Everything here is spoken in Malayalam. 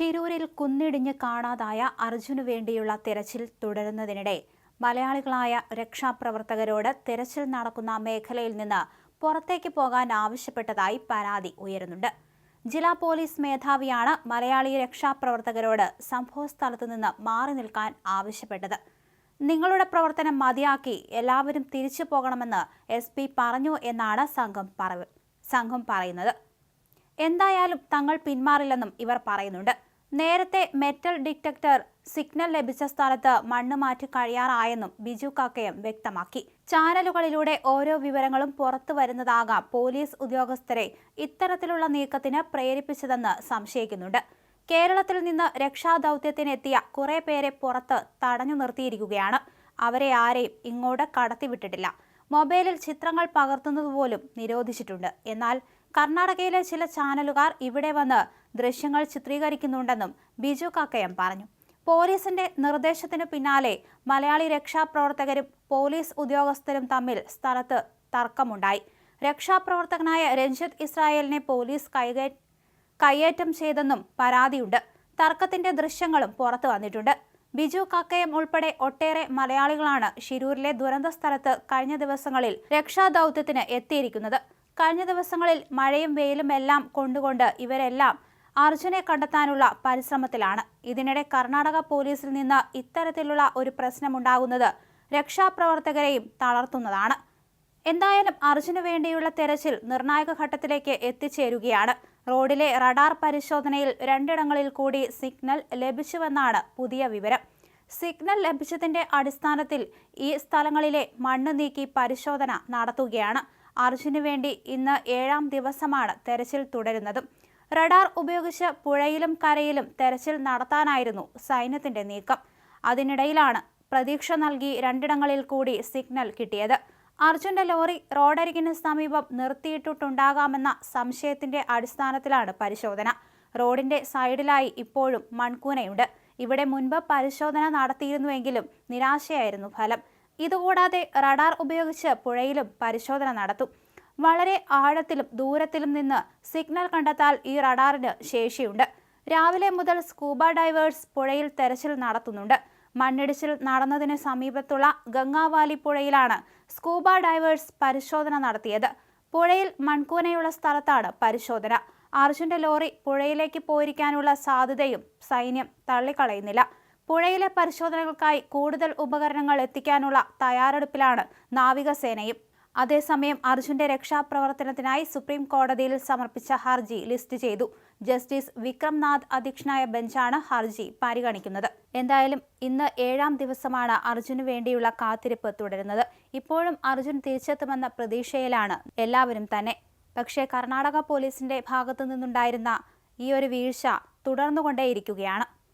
ഷിരൂരിൽ കുന്നിടിഞ്ഞ് കാണാതായ അർജുനു വേണ്ടിയുള്ള തിരച്ചിൽ തുടരുന്നതിനിടെ മലയാളികളായ രക്ഷാപ്രവർത്തകരോട് തിരച്ചിൽ നടക്കുന്ന മേഖലയിൽ നിന്ന് പുറത്തേക്ക് പോകാൻ ആവശ്യപ്പെട്ടതായി പരാതി ഉയരുന്നുണ്ട്. ജില്ലാ പോലീസ് മേധാവിയാണ് മലയാളി രക്ഷാപ്രവർത്തകരോട് സംഭവസ്ഥലത്തു നിന്ന് മാറി നിൽക്കാൻ ആവശ്യപ്പെട്ടത്. നിങ്ങളുടെ പ്രവർത്തനം മതിയാക്കി എല്ലാവരും തിരിച്ചു പോകണമെന്ന് എസ് പി പറഞ്ഞു എന്നാണ് സംഘം സംഘം പറയുന്നത്. എന്തായാലും തങ്ങൾ പിന്മാറില്ലെന്നും ഇവർ പറയുന്നുണ്ട്. നേരത്തെ മെറ്റൽ ഡിറ്റക്ടർ സിഗ്നൽ ലഭിച്ച സ്ഥലത്ത് മണ്ണ് മാറ്റി കഴിയാറായെന്നും ബിജു കാക്കയം വ്യക്തമാക്കി. ചാനലുകളിലൂടെ ഓരോ വിവരങ്ങളും പുറത്തു വരുന്നതാകാം പോലീസ് ഉദ്യോഗസ്ഥരെ ഇത്തരത്തിലുള്ള നീക്കത്തിന് പ്രേരിപ്പിച്ചതെന്ന് സംശയിക്കുന്നുണ്ട്. കേരളത്തിൽ നിന്ന് രക്ഷാദൗത്യത്തിനെത്തിയ കുറെ പേരെ പുറത്ത് തടഞ്ഞു നിർത്തിയിരിക്കുകയാണ്. അവരെ ആരെയും ഇങ്ങോട്ട് കടത്തിവിട്ടിട്ടില്ല. മൊബൈലിൽ ചിത്രങ്ങൾ പകർത്തുന്നതുപോലും നിരോധിച്ചിട്ടുണ്ട്. എന്നാൽ കർണാടകയിലെ ചില ചാനലുകാർ ഇവിടെ വന്ന് ദൃശ്യങ്ങൾ ചിത്രീകരിക്കുന്നുണ്ടെന്നും ബിജു കാക്കയം പറഞ്ഞു. പോലീസിന്റെ നിർദ്ദേശത്തിനു പിന്നാലെ മലയാളി രക്ഷാപ്രവർത്തകരും പോലീസ് ഉദ്യോഗസ്ഥരും തമ്മിൽ സ്ഥലത്ത് തർക്കമുണ്ടായി. രക്ഷാപ്രവർത്തകനായ രഞ്ജിത്ത് ഇസ്രായേലിനെ പോലീസ് കൈകേ കയ്യേറ്റം ചെയ്തെന്നും പരാതിയുണ്ട്. തർക്കത്തിന്റെ ദൃശ്യങ്ങളും പുറത്തു വന്നിട്ടുണ്ട്. ബിജു കക്കയം ഉൾപ്പെടെ ഒട്ടേറെ മലയാളികളാണ് ഷിരൂരിലെ ദുരന്ത സ്ഥലത്ത് കഴിഞ്ഞ ദിവസങ്ങളിൽ രക്ഷാദൗത്യത്തിന് എത്തിയിരിക്കുന്നത്. കഴിഞ്ഞ ദിവസങ്ങളിൽ മഴയും വെയിലും എല്ലാം കൊണ്ടുകൊണ്ട് ഇവരെല്ലാം അർജുനെ കണ്ടെത്താനുള്ള പരിശ്രമത്തിലാണ്. ഇതിനിടെ കർണാടക പോലീസിൽ നിന്ന് ഇത്തരത്തിലുള്ള ഒരു പ്രശ്നമുണ്ടാകുന്നത് രക്ഷാപ്രവർത്തകരെയും തളർത്തുന്നതാണ്. എന്തായാലും അർജുന് വേണ്ടിയുള്ള തെരച്ചിൽ നിർണായക ഘട്ടത്തിലേക്ക് എത്തിച്ചേരുകയാണ്. റോഡിലെ റഡാർ പരിശോധനയിൽ രണ്ടിടങ്ങളിൽ കൂടി സിഗ്നൽ ലഭിച്ചുവെന്നാണ് പുതിയ വിവരം. സിഗ്നൽ ലഭിച്ചതിന്റെ അടിസ്ഥാനത്തിൽ ഈ സ്ഥലങ്ങളിലെ മണ്ണ് നീക്കി പരിശോധന നടത്തുകയാണ്. അർജുന് വേണ്ടി ഇന്ന് ഏഴാം ദിവസമാണ് തെരച്ചിൽ തുടരുന്നതും. റഡാർ ഉപയോഗിച്ച് പുഴയിലും കരയിലും തെരച്ചിൽ നടത്താനായിരുന്നു സൈന്യത്തിന്റെ നീക്കം. അതിനിടയിലാണ് പ്രതീക്ഷ നൽകി രണ്ടിടങ്ങളിൽ കൂടി സിഗ്നൽ കിട്ടിയത്. അർജുന്റെ ലോറി റോഡരികിന് സമീപം നിർത്തിയിട്ടിട്ടുണ്ടാകാമെന്ന സംശയത്തിന്റെ അടിസ്ഥാനത്തിലാണ് പരിശോധന. റോഡിന്റെ സൈഡിലായി ഇപ്പോഴും മൺകൂനയുണ്ട്. ഇവിടെ മുൻപ് പരിശോധന നടത്തിയിരുന്നുവെങ്കിലും നിരാശയായിരുന്നു ഫലം. ഇതുകൂടാതെ റഡാർ ഉപയോഗിച്ച് പുഴയിലും പരിശോധന നടത്തും. വളരെ ആഴത്തിലും ദൂരത്തിലും നിന്ന് സിഗ്നൽ കണ്ടെത്താൽ ഈ റഡാറിന് ശേഷിയുണ്ട്. രാവിലെ മുതൽ സ്കൂബ ഡൈവേഴ്സ് പുഴയിൽ തെരച്ചിൽ നടത്തുന്നുണ്ട്. മണ്ണിടിച്ചിൽ നടന്നതിന് സമീപത്തുള്ള ഗംഗാവാലി പുഴയിലാണ് സ്കൂബ ഡൈവേഴ്സ് പരിശോധന നടത്തിയത്. പുഴയിൽ മൺകൂനയുള്ള സ്ഥലത്താണ് പരിശോധന. അർജുന്റെ ലോറി പുഴയിലേക്ക് പോയിരിക്കാനുള്ള സാധ്യതയും സൈന്യം തള്ളിക്കളയുന്നില്ല. പുഴയിലെ പരിശോധനകൾക്കായി കൂടുതൽ ഉപകരണങ്ങൾ എത്തിക്കാനുള്ള തയ്യാറെടുപ്പിലാണ് നാവികസേനയും. അതേസമയം അർജുന്റെ രക്ഷാപ്രവർത്തനത്തിനായി സുപ്രീം കോടതിയിൽ സമർപ്പിച്ച ഹർജി ലിസ്റ്റ് ചെയ്തു. ജസ്റ്റിസ് വിക്രംനാഥ് അധ്യക്ഷനായ ബെഞ്ചാണ് ഹർജി പരിഗണിക്കുന്നത്. എന്തായാലും ഇന്ന് ഏഴാം ദിവസമാണ് അർജുന് വേണ്ടിയുള്ള കാത്തിരിപ്പ് തുടരുന്നത്. ഇപ്പോഴും അർജുൻ തിരിച്ചെത്തുമെന്ന പ്രതീക്ഷയിലാണ് എല്ലാവരും തന്നെ. പക്ഷേ കർണാടക പോലീസിന്റെ ഭാഗത്തു നിന്നുണ്ടായിരുന്ന ഈ ഒരു വീഴ്ച തുടർന്നുകൊണ്ടേയിരിക്കുകയാണ്.